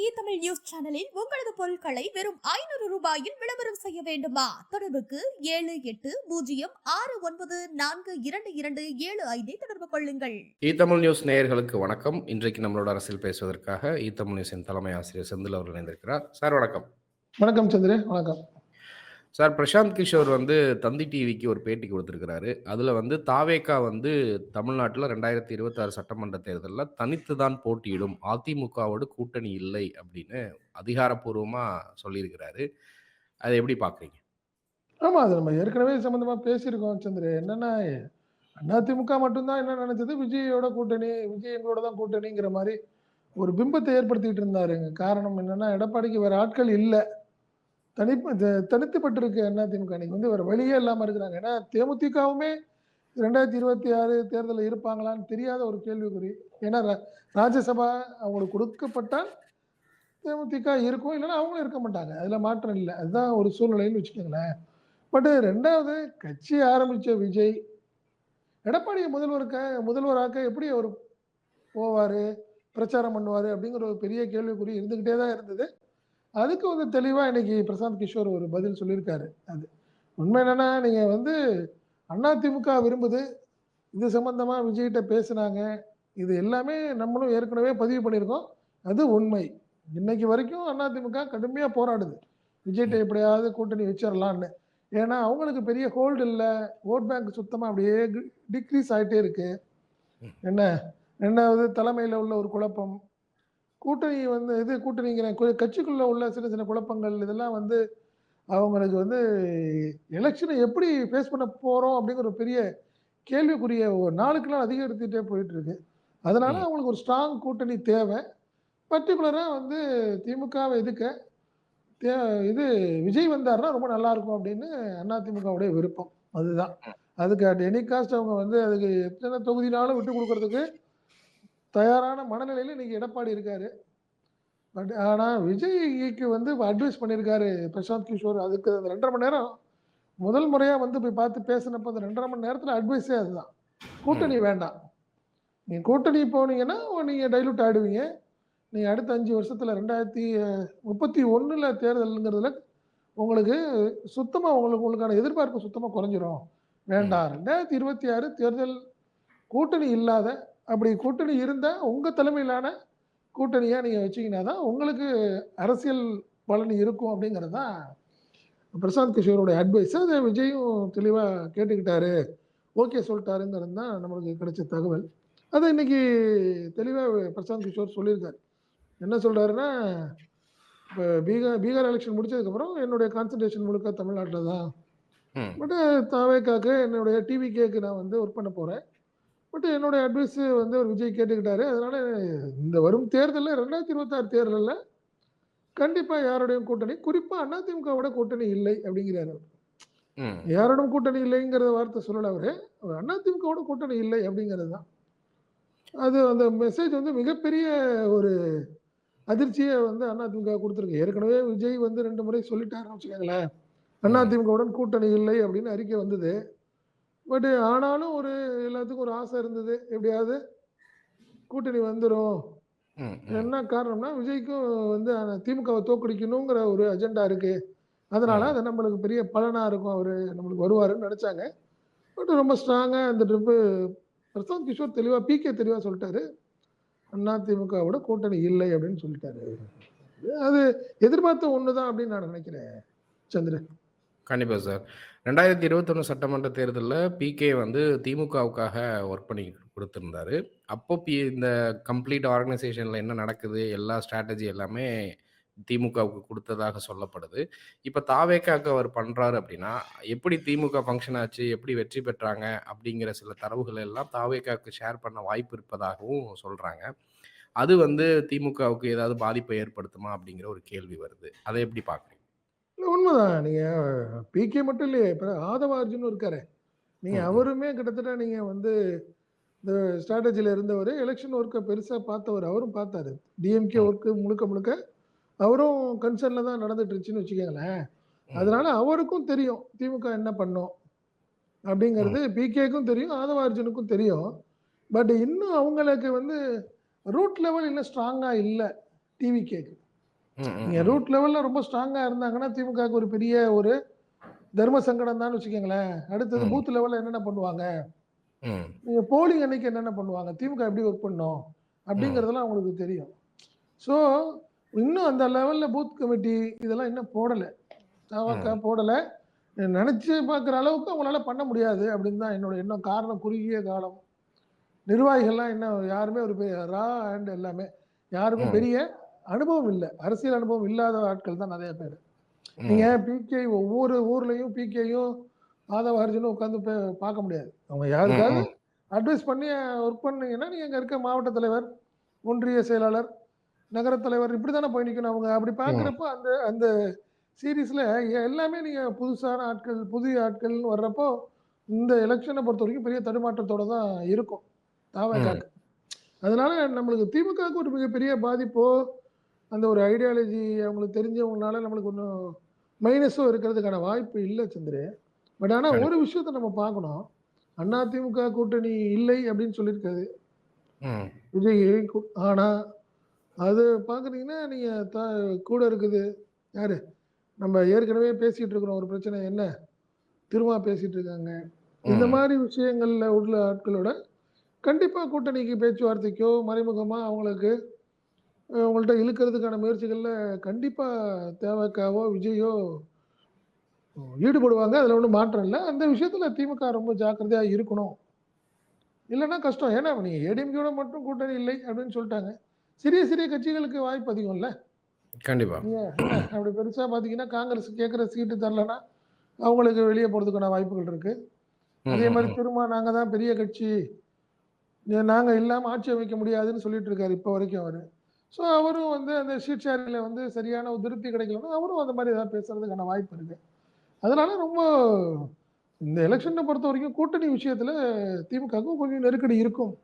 இ Tamil news சேனலில் உங்களது பொருட்களை வெறும் ஐநூறு ரூபாயில் விளம்பரம் செய்ய வேண்டுமா? தொடர்புக்கு ஏழு எட்டு பூஜ்ஜியம் ஆறு ஒன்பது நான்கு இரண்டு இரண்டு ஏழு ஐந்தை தொடர்பு கொள்ளுங்கள். இ தமிழ் நியூஸ் நேயர்களுக்கு வணக்கம். இன்றைக்கு நம்மளோட அரசியல் பேசுவதற்காக இ தமிழ் நியூஸின் தலைமை ஆசிரியர் செந்தில் அவர்கள் இணைந்திருக்கிறார். சார் வணக்கம். வணக்கம் சந்திரே வணக்கம். சார் பிரசாந்த் கிஷோர் வந்து தந்தி டிவிக்கு ஒரு பேட்டி கொடுத்துருக்கிறாரு. அதில் வந்து தாவேக்கா வந்து தமிழ்நாட்டில் ரெண்டாயிரத்தி இருபத்தாறு சட்டமன்ற தேர்தலில் தனித்து தான் போட்டியிடும் அதிமுகவோடு கூட்டணி இல்லை அப்படின்னு அதிகாரப்பூர்வமாக சொல்லியிருக்கிறாரு. அதை எப்படி பார்க்குறீங்க ஆமாம் அது நம்ம ஏற்கனவே சம்மந்தமாக பேசியிருக்கோம் சந்திர. என்னென்னா அதிமுக மட்டும்தான் என்ன நினச்சது? விஜயோட கூட்டணி விஜய் எங்களோட தான் கூட்டணிங்கிற மாதிரி ஒரு பிம்பத்தை ஏற்படுத்திக்கிட்டு இருந்தாருங்க. காரணம் என்னென்னா எடப்பாடிக்கு வேறு ஆட்கள் இல்லை. தனி த- தனித்துப்பட்டிருக்கு திமுக இன்னைக்கு? வந்து ஒரு வழியே இல்லாமல் இருக்கிறாங்க. ஏன்னா தேமுதிகவுமே ரெண்டாயிரத்தி இருபத்தி ஆறு தேர்தலில் இருப்பாங்களான்னு தெரியாத ஒரு கேள்விக்குறி. ஏன்னா ரா- ராஜ்யசபா அவங்களுக்கு கொடுக்கப்பட்டால் தேமுதிக இருக்கும் இல்லைன்னா அவங்களும் இருக்க மாட்டாங்க. அதில் மாற்றம் இல்லை. அதுதான் ஒரு சூழ்நிலைன்னு வச்சுக்கோங்களேன். பட்டு ரெண்டாவது கட்சி ஆரம்பித்த விஜய் எடப்பாடியை முதல்வருக்க முதல்வராக்க எப்படி அவர் போவார் பிரச்சாரம் பண்ணுவார் அப்படிங்கிற ஒரு பெரிய கேள்விக்குறி இருந்துக்கிட்டே தான் இருந்தது. அதுக்கு வந்து தெளிவா இன்னைக்கு பிரசாந்த் கிஷோர் ஒரு பதில் சொல்லியிருக்காரு. அது உண்மை என்னன்னா நீங்க வந்து அதிமுக விரும்புது இது சம்பந்தமா விஜய்கிட்ட பேசுனாங்க இது எல்லாமே நம்மளும் ஏற்கனவே பதிவு பண்ணியிருக்கோம் அது உண்மை. இன்னைக்கு வரைக்கும் அதிமுக கடுமையா போராடுது. விஜய்கிட்ட எப்படியாவது கூட்டணி வச்சிடலான்னு ஏன்னா அவங்களுக்கு பெரிய ஹோல்டு இல்லை ஓட் பேங்க் சுத்தமா அப்படியே டிக்ரீஸ் ஆயிட்டே இருக்கு. என்ன ரெண்டாவது தலைமையில உள்ள ஒரு குழப்பம் கூட்டணி வந்து இது கூட்டணிங்கிற கட்சிக்குள்ள உள்ள சின்ன சின்ன குழப்பங்கள் இதெல்லாம் வந்து அவங்களுக்கு வந்து எலெக்ஷனை எப்படி ஃபேஸ் பண்ண போறோம் அப்படிங்கிற ஒரு பெரிய கேள்விக்குரிய ஒரு நாளுக்கு நாள் அதிகரித்துட்டே போயிட்டு இருக்கு அதனால. அவங்களுக்கு ஒரு ஸ்ட்ராங் கூட்டணி தேவை. பர்டிகுலரா வந்து திமுகவை எதுக்க தே இது விஜய் வந்தாருன்னா ரொம்ப நல்லா இருக்கும் அப்படின்னு அதிமுகவுடைய விருப்பம். அதுதான். அதுக்கு அட் எனி காஸ்ட் அவங்க வந்து அதுக்கு எத்தனை தொகுதினாலும் விட்டு கொடுக்கறதுக்கு தயாரான மனநிலையில இன்னைக்கு எடப்பாடி இருக்காரு. பட் ஆனா விஜய்க்கு வந்து அட்வைஸ் பண்ணியிருக்காரு பிரசாந்த் கிஷோர். அதுக்கு அந்த ரெண்டரை மணி நேரம் முதல் முறையா வந்து போய் பார்த்து பேசினப்ப அந்த ரெண்டரை மணி நேரத்துல அட்வைஸே அதுதான். கூட்டணி வேண்டாம். நீங்க கூட்டணி போனீங்கன்னா நீங்க டைலூட் ஆயிடுவீங்க. நீங்க அடுத்த அஞ்சு வருஷத்துல ரெண்டாயிரத்தி முப்பத்தி ஒண்ணுல தேர்தலுங்கிறதுல உங்களுக்கு சுத்தமா உங்களுக்கு உங்களுக்கான எதிர்பார்ப்பு சுத்தமா குறைஞ்சிரும். வேண்டாம். ரெண்டாயிரத்தி இருபத்தி ஆறு தேர்தல் கூட்டணி இல்லாத அப்படி கூட்டணி இருந்தா உங்க தலைமையிலான கூட்டணியா நீங்க வச்சீங்கன்னா தான் உங்களுக்கு அரசியல் பலன் இருக்கும் அப்படிங்கிறது தான் பிரசாந்த் கிஷோருடைய அட்வைஸ் அதை விஜயும் தெளிவா கேட்டுக்கிட்டாரு. ஓகே சொல்லிட்டாருங்கிறது தான் நம்மளுக்கு கிடைச்ச தகவல். அதை இன்னைக்கு தெளிவா பிரசாந்த் கிஷோர் சொல்லியிருக்காரு. என்ன சொல்றாருன்னா இப்போ பீகார் பீகார் எலெக்ஷன் முடிச்சதுக்கப்புறம் என்னுடைய கான்சன்ட்ரேஷன் முழுக்க தமிழ்நாட்டில் தான் பட் தாவேக்காக்கு என்னுடைய டிவி கேக்கு நான் வந்து ஒர்க் பண்ண போகிறேன் பட் என்னுடைய அட்வைஸ் வந்து ஒரு விஜய் கேட்டுக்கிட்டாரு. அதனால இந்த வரும் தேர்தலில் ரெண்டாயிரத்தி இருபத்தாறு தேர்தலில் கண்டிப்பாக யாரோடையும் கூட்டணி குறிப்பாக அதிமுகவோட கூட்டணி இல்லை அப்படிங்கிறாரு அவர். யாரோடும் கூட்டணி இல்லைங்கிற வார்த்தை சொல்லல அவரு. அவர் அதிமுகவோட கூட்டணி இல்லை அப்படிங்கிறது தான். அது அந்த மெசேஜ் வந்து மிகப்பெரிய ஒரு அதிர்ச்சியை வந்து அதிமுக கொடுத்துருக்கு. ஏற்கனவே விஜய் வந்து ரெண்டு முறை சொல்லிட்டாருன்னு வச்சுக்கோங்களேன். அதிமுகவுடன் கூட்டணி இல்லை அப்படின்னு அறிக்கை வந்தது. பட் ஆனாலும் ஒரு எல்லாத்துக்கும் ஒரு ஆசை இருந்தது. எப்படியாவது கூட்டணி வந்துடும் என்ன காரணம்னா விஜய்க்கும் வந்து அந்த திமுகவை தோக்கடிக்கணுங்கிற ஒரு அஜெண்டா இருக்கு. அதனால. அது நம்மளுக்கு பெரிய பலனா இருக்கும். அவரு நம்மளுக்கு வருவாருன்னு நினைச்சாங்க. பட் ரொம்ப ஸ்ட்ராங்கா இந்த ட்ரிப்பு பிரசாந்த் கிஷோர் தெளிவா பிகே தெளிவா சொல்லிட்டாரு. அதிமுகவோட கூட்டணி இல்லை அப்படின்னு சொல்லிட்டாரு. அது எதிர்பார்த்த ஒண்ணுதான் அப்படின்னு நான் நினைக்கிறேன் சந்திரன். கண்டிப்பாக சார். ரெண்டாயிரத்தி இருபத்தொன்று சட்டமன்ற தேர்தலில் பிகே வந்து திமுகவுக்காக ஒர்க் பண்ணி கொடுத்துருந்தாரு. அப்போ பி இந்த கம்ப்ளீட் ஆர்கனைசேஷனில் என்ன நடக்குது எல்லா ஸ்ட்ராட்டஜி எல்லாமே திமுகவுக்கு கொடுத்ததாக சொல்லப்படுது. இப்போ தாவேக்காக்கு அவர் பண்ணுறாரு அப்படின்னா எப்படி திமுக ஃபங்க்ஷன் ஆச்சு எப்படி வெற்றி பெற்றாங்க அப்படிங்கிற சில தரவுகள் எல்லாம் தாவேக்காவுக்கு ஷேர் பண்ண வாய்ப்பு இருப்பதாகவும் சொல்கிறாங்க அது வந்து திமுகவுக்கு ஏதாவது பாதிப்பை ஏற்படுத்துமா அப்படிங்கிற ஒரு கேள்வி வருது. அதை எப்படி பார்க்குறீங்க உண்மைதான். நீங்க பிகே மட்டும் இல்லையே இப்ப ஆதவ அர்ஜுன் இருக்காரு. நீங்க. அவருமே கிட்டத்தட்ட நீங்க வந்து இந்த ஸ்ட்ராட்டஜில இருந்தவர் எலெக்ஷன் ஒர்க்கை பெருசா பார்த்தவர் அவரும் பார்த்தாரு. டிஎம்கே. ஒர்க்கு முழுக்க முழுக்க அவரும் கன்சர்ன்ல தான் நடந்துட்டு இருந்துச்சுன்னு வச்சுக்கோங்களேன். அதனால அவருக்கும் தெரியும் திமுக என்ன பண்ணும் அப்படிங்கிறது பிகேக்கும் தெரியும் ஆதவ அர்ஜுனுக்கும் தெரியும். பட் இன்னும் அவங்களுக்கு வந்து ரூட் லெவல் இன்னும் ஸ்ட்ராங்கா இல்லை டிவி கேக்கு ம், ம், நீங்க ம். ரூட் லெவல்ல ரொம்ப ஸ்ட்ராங்கா இருந்தாங்கன்னா திமுகவுக்கு ஒரு பெரிய ஒரு தர்ம சங்கடம் தான் வச்சுக்கோங்களேன். அடுத்தது. பூத் லெவல்ல என்னென்ன பண்ணுவாங்க? ம். நீங்க போலிங் அன்னைக்கு என்னென்ன பண்ணுவாங்க? திமுக எப்படி ஒர்க் பண்ணும்? அப்படிங்கறதெல்லாம் அவங்களுக்கு தெரியும். ஸோ இன்னும் அந்த லெவல்ல பூத் கமிட்டி இதெல்லாம் இன்னும் போடல. தவக்க போடல. நினைச்சு பார்க்குற அளவுக்கு அவங்களால பண்ண முடியாது அப்படின்னு தான் என்னோட எண்ணம். காரணம் குறுகிய காலம். நிர்வாகிகள்லாம் இன்னும் யாருமே ஒரு ரா அண்ட் எல்லாமே. யாருக்கும் ம். பெரிய அனுபவம் இல்லை. அரசியல் அனுபவம் இல்லாத ஆட்கள் தான் நிறைய பேர். நீங்க பிகே ஒவ்வொரு ஊர்லயும் பிகேயும் மாதவ அர்ஜுனும் உட்காந்து பார்க்க முடியாது. அவங்க யாருக்காவது. அட்வைஸ் பண்ணி ஒர்க் பண்ணீங்கன்னா நீங்க அங்க இருக்க மாவட்ட தலைவர் ஒன்றிய செயலாளர் நகர தலைவர் இப்படி தானே போய் நிக்கணும் அவங்க. அப்படி பார்க்குறப்ப அந்த அந்த சீரீஸ்ல எல்லாமே நீங்க புதுசான ஆட்கள் புதிய ஆட்கள்னு வர்றப்போ இந்த எலெக்ஷனை பொறுத்த வரைக்கும் பெரிய தடுமாற்றத்தோட தான் இருக்கும். தாவக்காக்கு. அதனால நம்மளுக்கு திமுகவுக்கு ஒரு மிகப்பெரிய பாதிப்போ அந்த ஒரு ஐடியாலஜி அவங்களுக்கு தெரிஞ்சவங்களால நம்மளுக்கு ஒன்றும் மைனஸோ இருக்கிறதுக்கான வாய்ப்பு இல்லை சந்திரு. பட் ஆனால் ஒரு விஷயத்த நம்ம பார்க்கணும். அண்ணா திமுக கூட்டணி இல்லை அப்படின்னு சொல்லியிருக்காது. விஜய் கூ- ஆனா அது பார்க்குறீங்கன்னா நீங்க த கூட இருக்குது. யாரு? நம்ம ஏற்கனவே பேசிட்டு இருக்கிறோம். ஒரு பிரச்சனை என்ன? திரும்ப பேசிட்டு இருக்காங்க. இந்த. மாதிரி விஷயங்கள்ல உள்ள ஆட்களோட கண்டிப்பா கூட்டணிக்கு பேச்சுவார்த்தைக்கோ மறைமுகமா அவங்களுக்கு அவங்கள்ட்ட இழுக்கிறதுக்கான முயற்சிகள்ல கண்டிப்பா தேவக்காவோ விஜயோ ஈடுபடுவாங்க. அதுல ஒன்றும் மாற்றம் இல்லை. அந்த விஷயத்துல திமுக ரொம்ப ஜாக்கிரதையா இருக்கணும். இல்லைன்னா கஷ்டம். ஏன்னா நீங்க ஏடிஎம்கேட மட்டும் கூட்டணி இல்லை அப்படின்னு சொல்லிட்டாங்க. சிறிய சிறிய கட்சிகளுக்கு வாய்ப்பு அதிகம் இல்ல. கண்டிப்பா. நீங்க அப்படி பெருசா பாத்தீங்கன்னா காங்கிரஸ் கேட்குற சீட்டு தரலன்னா அவங்களுக்கு வெளியே போறதுக்கான வாய்ப்புகள் இருக்கு. ம், அதே மாதிரி. திரும்ப நாங்க தான் பெரிய கட்சி. ஏ, நாங்க இல்லாம ஆட்சி அமைக்க முடியாதுன்னு சொல்லிட்டு இருக்காரு இப்போ வரைக்கும் அவரு. ஸோ அவரும் வந்து அந்த சீட் வந்து சரியான ஒரு திருப்தி கிடைக்கலன்னா அவரும் அந்த மாதிரி ஏதாவது பேசுறதுக்கான வாய்ப்பு இருக்கு. அதனால ரொம்ப இந்த எலெக்ஷனை பொறுத்த வரைக்கும் கூட்டணி விஷயத்துல திமுகவுக்கும் கொஞ்சம் நெருக்கடி இருக்கும்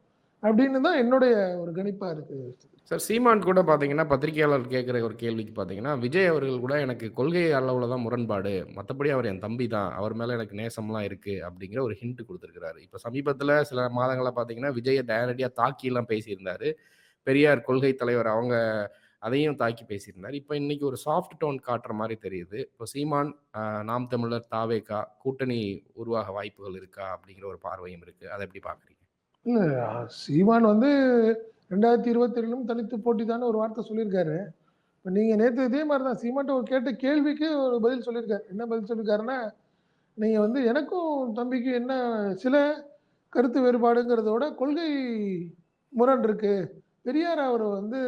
அப்படின்னு தான் என்னுடைய ஒரு கணிப்பாக இருக்குது சார் சீமான் கூட பார்த்தீங்கன்னா பத்திரிகையாளர் கேட்குற ஒரு கேள்விக்கு பார்த்தீங்கன்னா விஜய் அவர்கள் கூட எனக்கு கொள்கை அளவில் தான் முரண்பாடு. மற்றபடி அவர் என் தம்பி தான். அவர் மேலே எனக்கு நேசம்லாம் இருக்குது அப்படிங்கிற ஒரு ஹிண்ட் கொடுத்துருக்கிறாரு. இப்போ சமீபத்தில் சில மாதங்களாக பார்த்தீங்கன்னா விஜயை நேரடியாக தாக்கிலாம் பேசியிருந்தாரு. பெரியார் கொள்கை தலைவர் அவங்க அதையும் தாக்கி பேசியிருந்தார். இப்போ இன்னைக்கு ஒரு சாஃப்ட் டோன் காட்டுற மாதிரி தெரியுது. இப்போ சீமான் நாம் தமிழர் தாவேக்கா கூட்டணி உருவாக வாய்ப்புகள் இருக்கா அப்படிங்கிற ஒரு பார்வையும் இருக்குது அதை எப்படி பார்க்குறீங்க? சீமான் வந்து ரெண்டாயிரத்தி இருபத்தி ஏழுலும் தனித்து போட்டி ஒரு வார்த்தை சொல்லியிருக்காரு. இப்போ நீங்கள் நேற்று இதே மாதிரி தான் சீமான்ட்ட கேட்ட கேள்விக்கு ஒரு பதில் சொல்லியிருக்காரு. என்ன பதில் சொல்லியிருக்காருன்னா நீங்கள் வந்து எனக்கும் தம்பிக்கும் என்ன சில கருத்து வேறுபாடுங்கிறதோட கொள்கை முரண் இருக்குது பெரியார் அவர் வந்து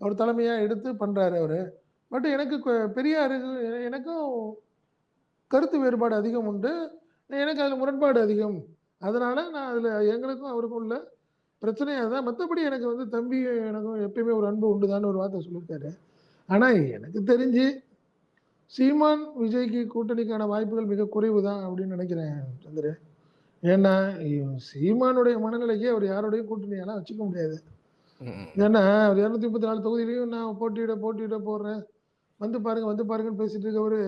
அவர் தலைமையாக எடுத்து பண்ணுறாரு அவர். பட் எனக்கு பெரியார் எனக்கும் கருத்து வேறுபாடு அதிகம் உண்டு. எனக்கு அதில் முரண்பாடு அதிகம். அதனால் நான் அதில் எங்களுக்கும் அவருக்கும் உள்ள பிரச்சனையாக தான் மற்றபடி எனக்கு வந்து தம்பி எனக்கும் எப்பயுமே ஒரு அன்பு உண்டுதான்னு ஒரு வார்த்தை சொல்லியிருக்காரு. ஆனால் எனக்கு தெரிஞ்சு சீமான் விஜய்க்கு கூட்டணிக்கான வாய்ப்புகள் மிக குறைவு தான் அப்படின்னு நினைக்கிறேன் சந்திர ஏன்னா சீமானுடைய மனநிலைக்கு அவர் யாரோடையும் கூட்டணியெல்லாம் வச்சுக்க முடியாது. ஏன்னா இரநூத்தி முப்பத்தி நாலு தொகுதியிலையும் நான் போட்டியிட போட்டியிட போடுறேன் வந்து பாருங்க வந்து பாருங்கன்னு பேசிட்டு இருக்கவரு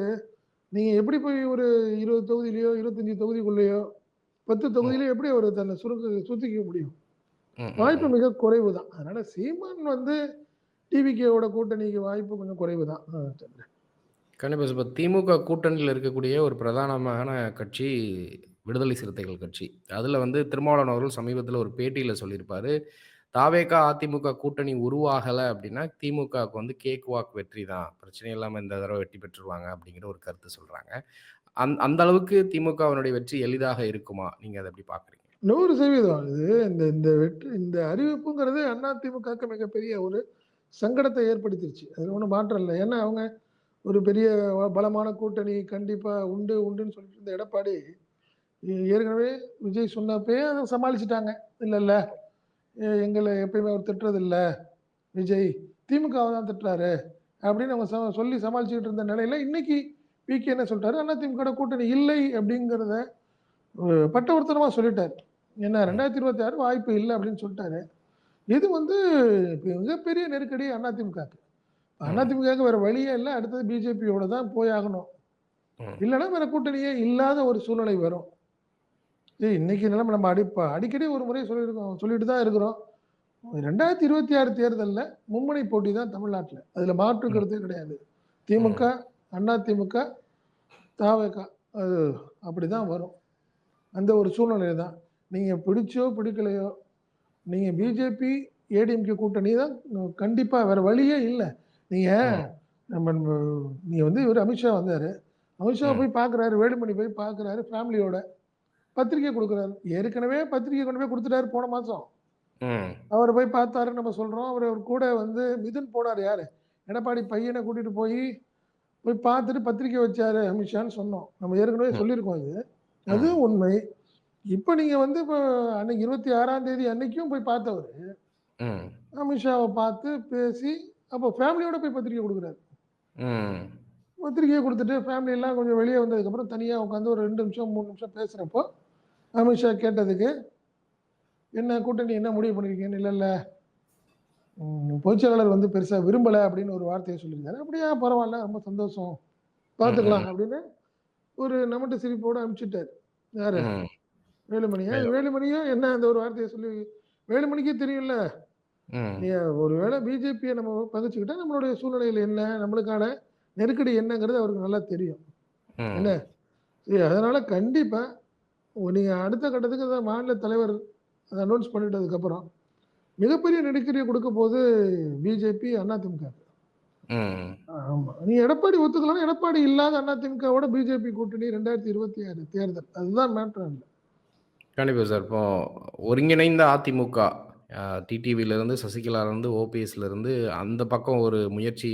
நீங்க எப்படி போய் ஒரு இருபது தொகுதியிலையோ இருபத்தஞ்சு தொகுதிக்குள்ளேயோ பத்து தொகுதியிலையோ எப்படி அவர் தன்னை சுருக்க சுத்திக்க முடியும்? வாய்ப்பு. மிக குறைவு தான் அதனால சீமான் வந்து டிவிகேவோட கூட்டணிக்கு வாய்ப்பு கொஞ்சம் குறைவு தான் கண்டிப்பாக இப்போ திமுக கூட்டணியில் இருக்கக்கூடிய ஒரு பிரதானமான கட்சி விடுதலை சிறுத்தைகள் கட்சி. அதில் வந்து திருமாவளவன் அவர்கள் சமீபத்தில் ஒரு பேட்டியில் சொல்லியிருப்பாரு. தாவேகா அதிமுக கூட்டணி உருவாகலை அப்படின்னா திமுகவுக்கு வந்து கேக் வாக் வெற்றி தான். பிரச்சனை இல்லாமல் இந்த தடவை வெற்றி பெற்றுருவாங்க அப்படிங்கிற ஒரு கருத்து சொல்கிறாங்க அந் அந்த அளவுக்கு திமுகவினுடைய வெற்றி எளிதாக இருக்குமா? நீங்கள் அதை எப்படி பார்க்குறீங்க? நூறு சதவீதம். இது இந்த இந்த வெற்றி இந்த அறிவிப்புங்கிறது அண்ணா திமுகவுக்கு மிகப்பெரிய ஒரு சங்கடத்தை ஏற்படுத்திருச்சு. அதில் ஒன்றும் மாற்றம் இல்லை. ஏன்னா அவங்க ஒரு பெரிய பலமான கூட்டணி கண்டிப்பாக உண்டு உண்டுன்னு சொல்லிட்டு இருந்த எடப்பாடி ஏற்கனவே விஜய் சொன்னப்பே அதை சமாளிச்சிட்டாங்க. இல்லை இல்லை. எங்களை எப்பயுமே அவர் திட்டுறது இல்ல விஜய் திமுகவை தான் திட்டுறாரு. அப்படின்னு அவங்க ச- சொல்லி சமாளிச்சுக்கிட்டு இருந்த நிலையில இன்னைக்கு பிகே என்ன சொல்லிட்டாரு? அண்ணா திமுக கூட்டணி இல்லை அப்படிங்கிறத அஹ், பட்டவர்த்தனமா சொல்லிட்டாரு. என்ன ரெண்டாயிரத்தி இருபத்தி ஆறு வாய்ப்பு இல்லை அப்படின்னு சொல்லிட்டாரு. இது வந்து மிகப்பெரிய நெருக்கடி அதிமுகக்கு அதிமுகவுக்கு வேற வழியே இல்லை. அடுத்தது பிஜேபியோட தான் போய் ஆகணும். ம். இல்லைன்னா வேற கூட்டணியே இல்லாத ஒரு சூழ்நிலை வரும். ஏய் இன்னைக்கு நிலைமை நம்ம அடி அடிக்கடி ஒரு முறை சொல்லியிருக்கோம் சொல்லிட்டு தான் இருக்கிறோம். ரெண்டாயிரத்தி இருபத்தி ஆறு தேர்தல்ல மும்முனை போட்டி தான் தமிழ்நாட்டுல. அதுல மாற்று. கருத்தே கிடையாது. திமுக அண்ணா திமுக தாவேக அது அப்படிதான் வரும். அந்த ஒரு சூழ்நிலை தான். நீங்க பிடிச்சோ பிடிக்கலையோ நீங்க பிஜேபி ஏடிஎம்கே கூட்டணி தான் கண்டிப்பா வேற வழியே இல்லை. நீங்க ம். நம்ம நீங்க வந்து இவர் அமித்ஷா வந்தாரு. அமித்ஷா. போய் பார்க்கறாரு வேலுமணி போய் பார்க்கறாரு ஃபேமிலியோட பத்திரிக்கை கொடுக்குறாரு. ஏற்கனவே பத்திரிக்கை கொண்டு போய் கொடுத்துட்டாரு போன மாசம். அவர் போய் பார்த்தாரு நம்ம சொல்றோம். அவர் கூட வந்து மிதுன் போனார் யாரு? எடப்பாடி பையனை கூட்டிட்டு போய் போய் பார்த்துட்டு பத்திரிக்கை வச்சாரு அமித்ஷான்னு சொன்னோம். நம்ம ஏற்கனவே. சொல்லியிருக்கோம் இது. அது உண்மை. இப்போ நீங்க வந்து இப்போ அன்னைக்கு இருபத்தி ஆறாம் தேதி அன்னைக்கும் போய் பார்த்தவர். அமித்ஷாவை பார்த்து பேசி அப்போ ஃபேமிலியோட போய் பத்திரிக்கை கொடுக்குறாரு. பத்திரிக்கையை கொடுத்துட்டு ஃபேமிலி எல்லாம் கொஞ்சம் வெளியே வந்ததுக்கப்புறம் தனியாக உட்காந்து ஒரு ரெண்டு நிமிஷம் மூணு நிமிஷம் பேசுகிறப்போ அமித்ஷா கேட்டதுக்கு என்ன கூட்டணி என்ன முடிவு பண்ணிருக்கீங்கன்னு? இல்லை இல்லை. பொதுச்செயலாளர் வந்து பெருசாக விரும்பலை அப்படின்னு ஒரு வார்த்தையை சொல்லியிருக்காரு அப்படியா பரவாயில்ல ரொம்ப சந்தோஷம். பார்த்துக்கலாம் அப்படின்னு ஒரு நம்மட்டு சிரிப்போடு அனுப்பிச்சிட்டாரு. யாரு. வேலுமணியா? வேலு. வேலுமணியும் என்ன அந்த ஒரு வார்த்தையை சொல்லி வேலுமணிக்கே தெரியும்ல. ஒருவேளை பிஜேபியை நம்ம பகிச்சுக்கிட்டா நம்மளுடைய சூழ்நிலையில் என்ன? நம்மளுக்கான நெருக்கடி என்னங்கிறது அவருக்கு நல்லா தெரியும். என்ன? சரி அதனால கண்டிப்பா உ- நீங்க அடுத்த கட்டத்துக்கு அந்த மாநில தலைவர் அதை அனௌன்ஸ் பண்ணிட்டதுக்கு அப்புறம் மிகப்பெரிய நெருக்கடியை கொடுக்க போது பிஜேபி அதிமுக ம். ஆமா நீ எடப்பாடி ஒத்துக்கலாம் எடப்பாடி இல்லாத அதிமுகவோட பிஜேபி கூட்டணி ரெண்டாயிரத்தி இருபத்தி ஆறு தேர்தல் அதுதான் மேட்ரு இல்லை கண்டிப்பா சார். இப்போ ஒருங்கிணைந்த அதிமுக டிடிவிலேருந்து சசிகலாலேருந்து ஓபிஎஸ்லேருந்து அந்த பக்கம் ஒரு முயற்சி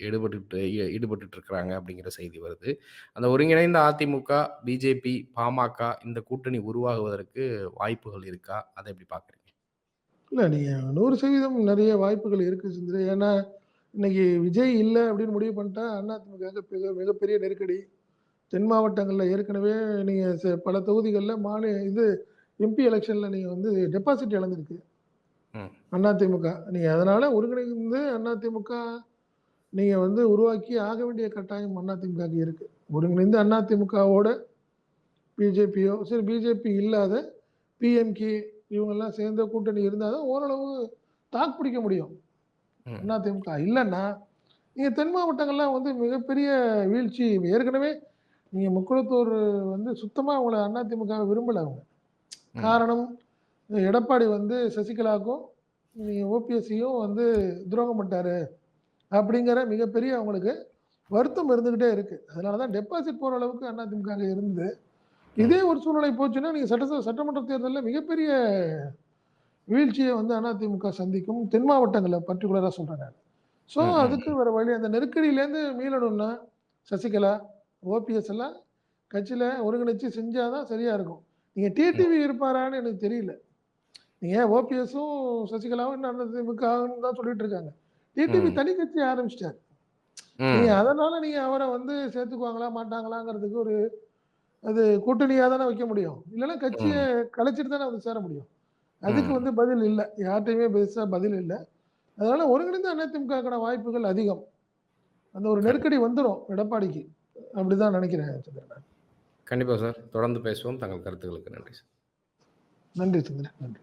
ஈடுபட்டுட்டு ஈடுபட்டு இருக்கிறாங்க அப்படிங்கிற செய்தி வருது. அந்த ஒருங்கிணைந்த அதிமுக, பிஜேபி, பாமக இந்த கூட்டணி உருவாகுவதற்கு வாய்ப்புகள் இருக்கா? அதை எப்படி பார்க்குறீங்க? இல்லை நீங்கள் நூறு சதவீதம் நிறைய வாய்ப்புகள் இருக்குது சுந்தரி ஏன்னா இன்னைக்கு விஜய் இல்லை அப்படின்னு முடிவு பண்ணிட்டா அதிமுக மிக மிகப்பெரிய நெருக்கடி தென் மாவட்டங்களில் ஏற்கனவே நீங்கள் ச- பல தொகுதிகளில் மாநில இது எம்பி எலெக்ஷனில் நீங்கள் வந்து டெபாசிட் இழந்திருக்கு அதிமுக நீங்கள் அதனால் ஒருங்கிணைந்து அதிமுக நீங்கள் வந்து உருவாக்கி ஆக வேண்டிய கட்டாயம் அதிமுகவுக்கு இருக்குது ஒருங்கிணைந்து அதிமுகவோட பிஜேபியோ சரி பிஜேபி இல்லாத பிஎம்கே இவங்கெல்லாம் சேர்ந்த கூட்டணி இருந்தால் தான் ஓரளவு தாக்கு பிடிக்க முடியும். அதிமுக இல்லைன்னா நீங்கள் தென் மாவட்டங்கள்லாம் வந்து மிகப்பெரிய வீழ்ச்சி ஏற்கனவே நீங்கள் முக்குளத்தூர் வந்து சுத்தமாக அவங்கள அதிமுக விரும்பலை அவங்க. காரணம் எடப்பாடி வந்து சசிகலாவுக்கும் நீங்கள் ஓபிஎஸ்சியும் வந்து துரோகம் பண்ணிட்டாரு அப்படிங்கிற மிகப்பெரிய அவங்களுக்கு வருத்தம் இருந்துக்கிட்டே இருக்கு. அதனால தான் டெபாசிட் போகிற அளவுக்கு அதிமுக அங்கே இருந்தது. இதே ஒரு சூழ்நிலை போச்சுன்னா நீங்கள் சட்ட சட்டமன்ற தேர்தலில் மிகப்பெரிய வீழ்ச்சியை வந்து அதிமுக சந்திக்கும் தென் மாவட்டங்களில் பர்டிகுலராக சொல்கிறேன் ஸோ ம், ம், அதுக்கு வேற வழி அந்த நெருக்கடியிலேருந்து மீளணும்னா சசிகலா ஓபிஎஸ் எல்லாம் கட்சியில் ஒருங்கிணைச்சு செஞ்சாதான் சரியா இருக்கும். நீங்கள் டிடிவி இருப்பாரான்னு எனக்கு தெரியல. நீங்கள் ஓபிஎஸும் சசிகலாவும் இன்னும் அதிமுகன்னு தான் சொல்லிட்டு இருக்காங்க டிடிவி. தனி கட்சி ஆரம்பிச்சிட்டாரு. நீங்க அதனால நீங்க அவரை வந்து சேர்த்துக்குவாங்களா மாட்டாங்களாங்கிறதுக்கு ஒரு அது கூட்டணியா தானே வைக்க முடியும் இல்லைன்னா கட்சியை கலைச்சிட்டு தானே வந்து சேர முடியும் அதுக்கு. வந்து பதில் இல்லை யார்கிட்டயுமே பெருசா பதில் இல்லை அதனால ஒருங்கிணைந்த அதிமுகக்கான வாய்ப்புகள் அதிகம் அந்த ஒரு நெருக்கடி வந்துடும் எடப்பாடிக்கு அப்படிதான் நினைக்கிறேன் சந்திரன் கண்டிப்பா சார். தொடர்ந்து பேசுவோம். தங்கள் கருத்துக்களுக்கு நன்றி சார். நன்றி சந்திரன் நன்றி